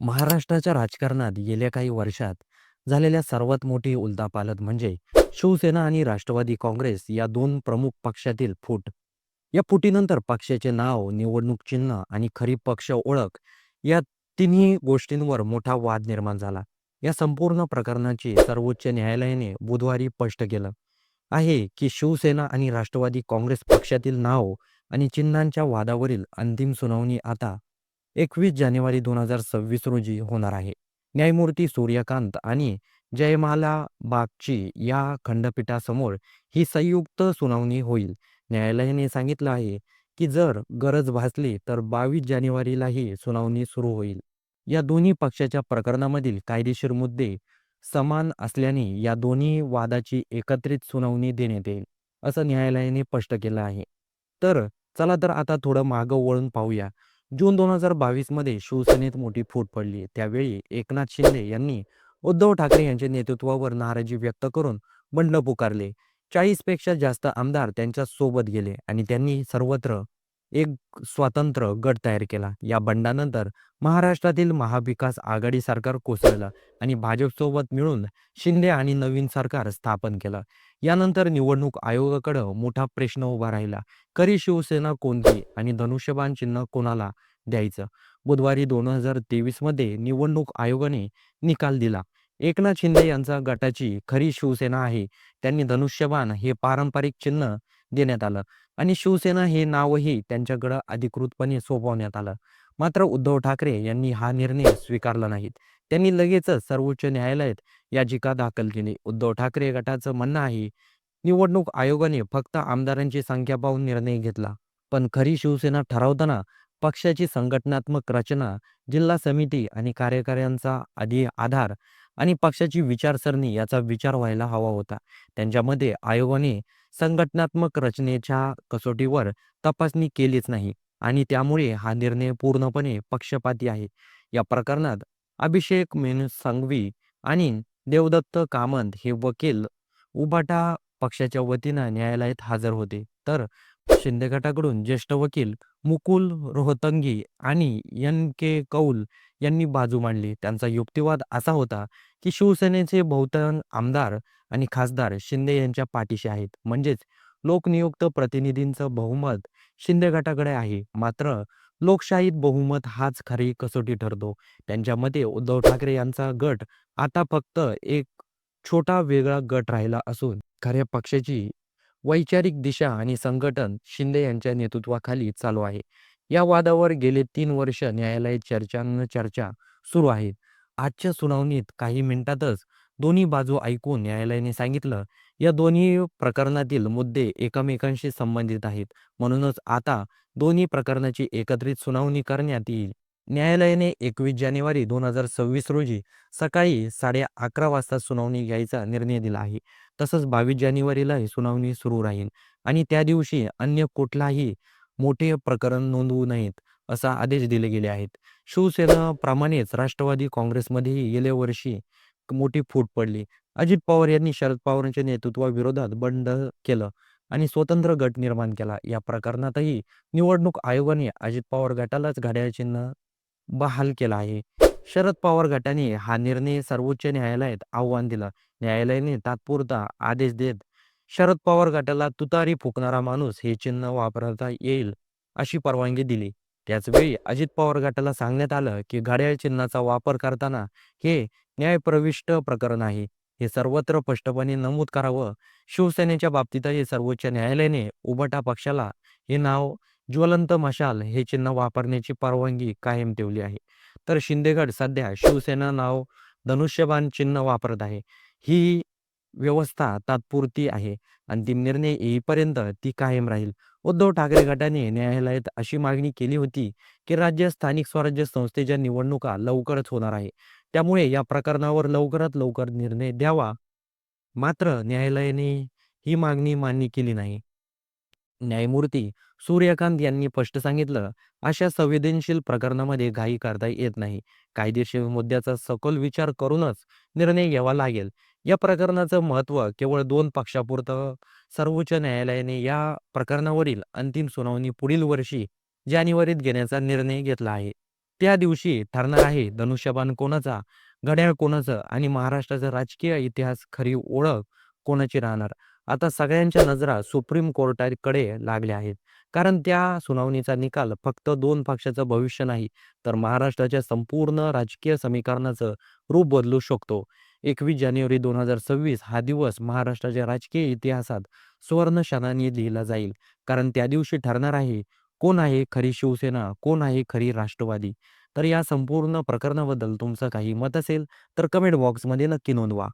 महाराष्ट्राच्या राजकारणात गेल्या काही वर्षात झालेल्या सर्वात मोठी उलथापालथ म्हणजे शिवसेना आणि राष्ट्रवादी काँग्रेस या दोन प्रमुख पक्षातील फूट. या फुटीनंतर पक्षाचे नाव, निवडणूक चिन्ह आणि खरी पक्ष ओळख या तिन्ही गोष्टींवर मोठा वाद निर्माण झाला. या संपूर्ण प्रकरणाची सर्वोच्च न्यायालयाने बुधवारी स्पष्ट केलं आहे की शिवसेना आणि राष्ट्रवादी काँग्रेस पक्षातील नाव आणि चिन्हांच्या वादावरील अंतिम सुनावणी आता एकवीस जानेवारी दोन हजार सव्वीस रोजी होणार आहे. न्यायमूर्ती सूर्यकांत आणि जयमाला बागची या खंडपीठासमोर ही संयुक्त सुनावणी होईल. न्यायालयाने सांगितलं आहे की जर गरज भासली तर बावीस जानेवारीला ही सुनावणी सुरू होईल. या दोन्ही पक्षाच्या प्रकरणामधील कायदेशीर मुद्दे समान असल्याने या दोन्ही वादाची एकत्रित सुनावणी देण्यात येईल, असं न्यायालयाने स्पष्ट केलं आहे. तर चला तर आता थोडं मागं वळून पाहूया. जून दोन हजार बावीसमध्ये शिवसेनेत मोठी फूट पडली. त्यावेळी एकनाथ शिंदे यांनी उद्धव ठाकरे यांच्या नेतृत्वावर नाराजी व्यक्त करून बंड पुकारले. 40 पेक्षा जास्त आमदार त्यांच्यासोबत गेले आणि त्यांनी सर्वत्र एक स्वतंत्र गट तयार केला. या बंडानंतर महाराष्ट्रातील महाविकास आघाडी सरकार कोसळलं आणि भाजपसोबत मिळून शिंदे आणि नवीन सरकार स्थापन केलं. यानंतर निवडणूक आयोगाकडे मोठा प्रश्न उभा राहिला. खरी शिवसेना कोणती आणि धनुष्यबाण चिन्ह कोणाला द्यायचं? बुधवारी दोन हजार तेवीसमध्ये निवडणूक आयोगाने निकाल दिला. एकनाथ शिंदे यांचा गटाची खरी शिवसेना आहे. त्यांनी धनुष्यबाण हे पारंपरिक चिन्ह देण्यात आलं आणि शिवसेना हे नावही त्यांच्याकडे अधिकृतपणे सोपवण्यात आलं. मात्र उद्धव ठाकरे यांनी हा निर्णय स्वीकारला नाहीत. त्यांनी लगेचच सर्वोच्च न्यायालयात याचिका दाखल केली. उद्धव ठाकरे गटाचं म्हणणं आहे, निवडणूक आयोगाने फक्त आमदारांची संख्या पाहून निर्णय घेतला. पण खरी शिवसेना ठरवताना पक्षाची संघटनात्मक रचना, जिल्हा समिती आणि कार्यकाऱ्यांचा आधी आधार आणि पक्षाची विचारसरणी याचा विचार व्हायला हवा होता. त्यांच्यामध्ये आयोगाने संघटनात्मक रचनेच्या कसोटीवर तपासणी केलीच नाही आणि त्यामुळे हा निर्णय पूर्णपणे पक्षपाती आहे. या प्रकरणात अभिषेक मेनू सांगवी आणि देवदत्त कामंत हे वकील उभाटा पक्षाच्या वतीनं न्यायालयात हजर होते. तर शिंदे गटाकडून ज्येष्ठ वकील मुकुल रोहतंगी आणि एन. के. कौल यांनी बाजू मांडली. त्यांचा युक्तिवाद असा होता की शिवसेनेचे बहुतांश आमदार आणि खासदार शिंदे यांच्या पाठीशी आहेत. म्हणजेच लोकनियुक्त प्रतिनिधींचं बहुमत शिंदे गटाकडे आहे. मात्र लोकशाहीत बहुमत हाच खरी कसोटी ठरतो. त्यांच्या मते उद्धव ठाकरे यांचा गट आता फक्त एक छोटा वेगळा गट राहिला असून खऱ्या पक्षाची वैचारिक दिशा आणि संघटन शिंदे यांच्या नेतृत्वाखाली चालू आहे. या वादावर गेले तीन वर्ष न्यायालयात चर्चांचर्चा सुरू आहेत. आजच्या सुनावणीत काही मिनिटातच दोन्ही बाजू ऐकून न्यायालयाने सांगितलं, या दोन्ही प्रकरणातील मुद्दे एकमेकांशी संबंधित आहेत. म्हणूनच आता दोन्ही प्रकरणाची एकत्रित सुनावणी करण्यात येईल. न्यायालयाने एकवीस जानेवारी दोन हजार सव्वीस रोजी सकाळी साडे अकरा वाजता सुनावणी घ्यायचा निर्णय दिला आहे. तसंच बावीस जानेवारीला ही सुनावणी सुरू राहील आणि त्या दिवशी अन्य कुठलाही मोठे प्रकरण नोंदवू नयेत, असा आदेश दिले गेले आहेत. शिवसेनेप्रमाणेच राष्ट्रवादी काँग्रेसमध्येही गेल्या वर्षी मोठी फूट पडली. अजित पवार यांनी शरद पवारांच्या नेतृत्वाविरोधात बंड केलं आणि स्वतंत्र गट निर्माण केला. या प्रकरणातही निवडणूक आयोगाने अजित पवार गटालाच घड्याळ चिन्ह बहाल केला आहे. शरद पवार गटाने हा निर्णय सर्वोच्च न्यायालयात आव्हान दिला न्यायालयाने तात्पुरता आदेश देत शरद पवार गटाला तुतारी फुकणारा माणूस हे चिन्ह वापरता येईल अशी परवानगी दिली. त्याचवेळी अजित पवार गटाला सांगण्यात आलं की घड्याळ चिन्हाचा वापर करताना हे न्यायप्रविष्ट प्रकरण आहे. हे सर्वत्र स्पष्टपणे नमूद करावं. शिवसेनेच्या बाबतीतही सर्वोच्च न्यायालयाने उभाटा पक्षाला हे नाव ज्वलंत मशाल हे चिन्ह वापरण्याची परवानगी कायम ठेवली आहे. तर शिंदेगड सध्या शिवसेना नाव धनुष्यबाण चिन्ह वापरत आहे. ही व्यवस्था तात्पुरती आहे. अंतिम निर्णय येईपर्यंत ती कायम राहील. उद्धव ठाकरे गटाने न्यायालयात अशी मागणी केली होती की राज्य स्थानिक स्वराज्य संस्थेच्या निवडणुका लवकरच होणार आहे. त्यामुळे या प्रकरणावर लवकरात लवकर निर्णय द्यावा. मात्र न्यायालयाने ही मागणी मान्य केली नाही. न्यायमूर्ती सूर्यकांत यांनी स्पष्ट सांगितलं, अशा संवेदनशील प्रकरणामध्ये घाई करता येत नाही. कायदेशीर मुद्द्याचा सखोल विचार करूनच निर्णय घ्यावा लागेल. या प्रकरणाचं महत्त्व केवळ दोन पक्षापुरतं सर्वोच्च न्यायालयाने या प्रकरणावरील अंतिम सुनावणी पुढील वर्षी जानेवारीत घेण्याचा निर्णय घेतला आहे. त्या दिवशी ठरणार आहे धनुष्यबाण कोणाचा, घड्याळ कोणाचं आणि महाराष्ट्राचा राजकीय इतिहास खरी ओळख कोणाची राहणार. आता सगळ्यांच्या नजरा सुप्रीम कोर्टाकडे लागल्या आहेत. कारण त्या सुनावणीचा निकाल फक्त दोन पक्षाचं भविष्य नाही, तर महाराष्ट्राच्या संपूर्ण राजकीय समीकरणाचं रूप बदलू शकतो. 21 जानेवारी 2026 हा दिवस महाराष्ट्राच्या राजकीय इतिहासात सुवर्ण लिहिला जाईल. कारण त्या दिवशी ठरणार आहे, कोण आहे खरी शिवसेना, कोण आहे खरी राष्ट्रवादी. तर या संपूर्ण प्रकरणाबद्दल तुमचं काही मत असेल, तर कमेंट बॉक्समध्ये नक्की नोंदवा.